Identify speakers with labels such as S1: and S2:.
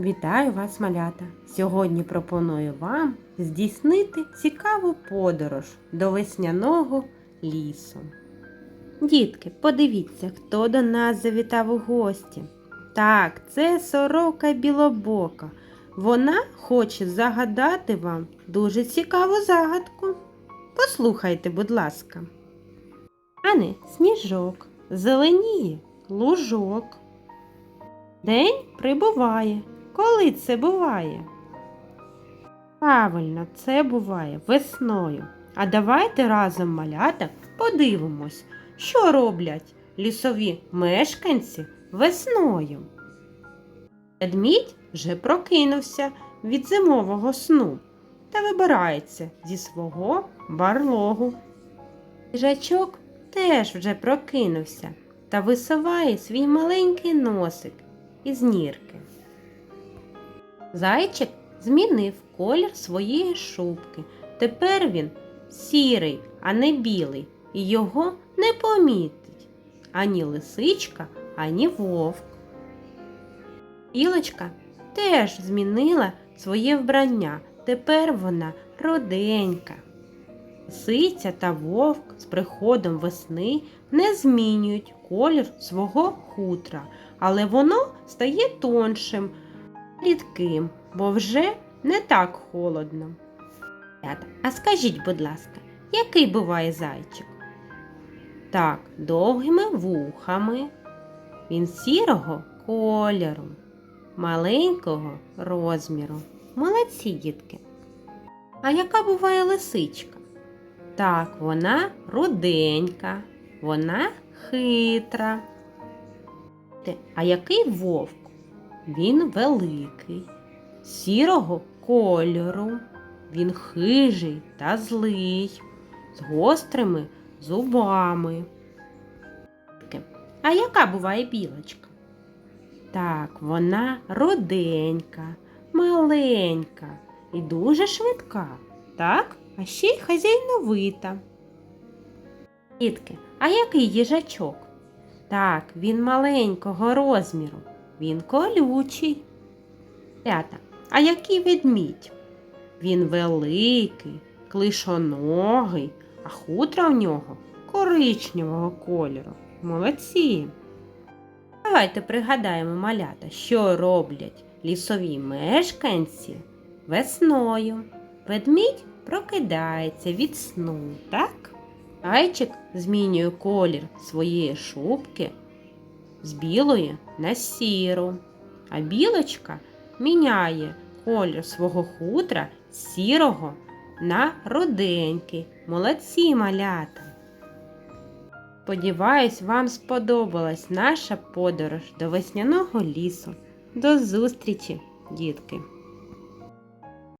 S1: Вітаю вас, малята! Сьогодні пропоную вам здійснити цікаву подорож до весняного лісу. Дітки, подивіться, хто до нас завітав у гості. Так, це сорока білобока. Вона хоче загадати вам дуже цікаву загадку. Послухайте, будь ласка. Ане сніжок, зеленіє лужок. День прибуває. Коли це буває? Правильно, це буває весною. А давайте разом малята подивимось, що роблять лісові мешканці весною. Ведмідь вже прокинувся від зимового сну та вибирається зі свого барлогу. Їжачок теж вже прокинувся та висуває свій маленький носик із нірки. Зайчик змінив колір своєї шубки. Тепер він сірий, а не білий, і його не помітить ані лисичка, ані вовк. Білочка теж змінила своє вбрання. Тепер вона роденька. Лисиця та вовк з приходом весни не змінюють колір свого хутра, але воно стає тоншим, рідким, бо вже не так холодно. А скажіть, будь ласка, який буває зайчик? Так, довгими вухами. Він сірого кольору, маленького розміру. Молодці дітки. А яка буває лисичка? Так, вона руденька, вона хитра. А який вовк? Він великий, сірого кольору. Він хижий та злий, з гострими зубами. А яка буває білочка? Так, вона роденька, маленька і дуже швидка. Так, а ще й хазяйновита. Дітки, а який їжачок? Так, він маленького розміру, він колючий. Рята, а який ведмідь? Він великий, клишоногий, а хутра в нього коричневого кольору. Молодці. Давайте пригадаємо малята, що роблять лісові мешканці весною. Ведмідь прокидається від сну, так? Зайчик змінює колір своєї шубки з білої на сіру, а білочка міняє колір свого хутра з сірого на руденький. Молодці малята! Сподіваюсь, вам сподобалась наша подорож до весняного лісу. До зустрічі, дітки!